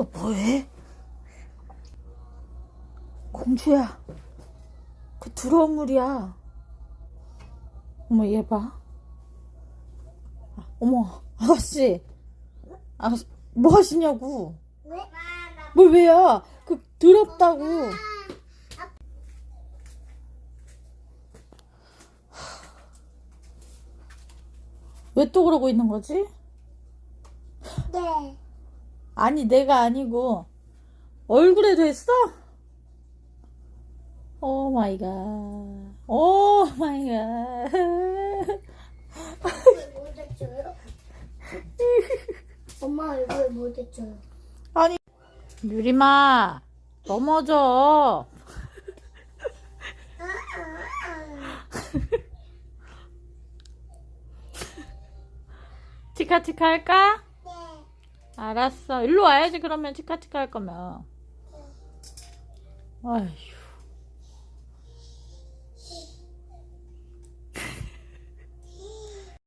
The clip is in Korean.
너 뭐해? 공주야. 그 더러운 물이야. 어머, 얘 봐. 아, 어머, 아가씨. 아, 뭐 하시냐고. 왜? 뭘 왜야? 그 더럽다고. 왜 또 그러고 있는 거지? 네. 아니, 내가 아니고, 얼굴에도 했어? 오 마이 갓. 오 마이 갓. 얼굴에? 엄마 얼굴에 뭐 됐어요? 아니, 유리마, 넘어져. 치카치카 할까? 네. 알았어. 일로 와야지, 그러면 치카치카 할 거면. 아휴.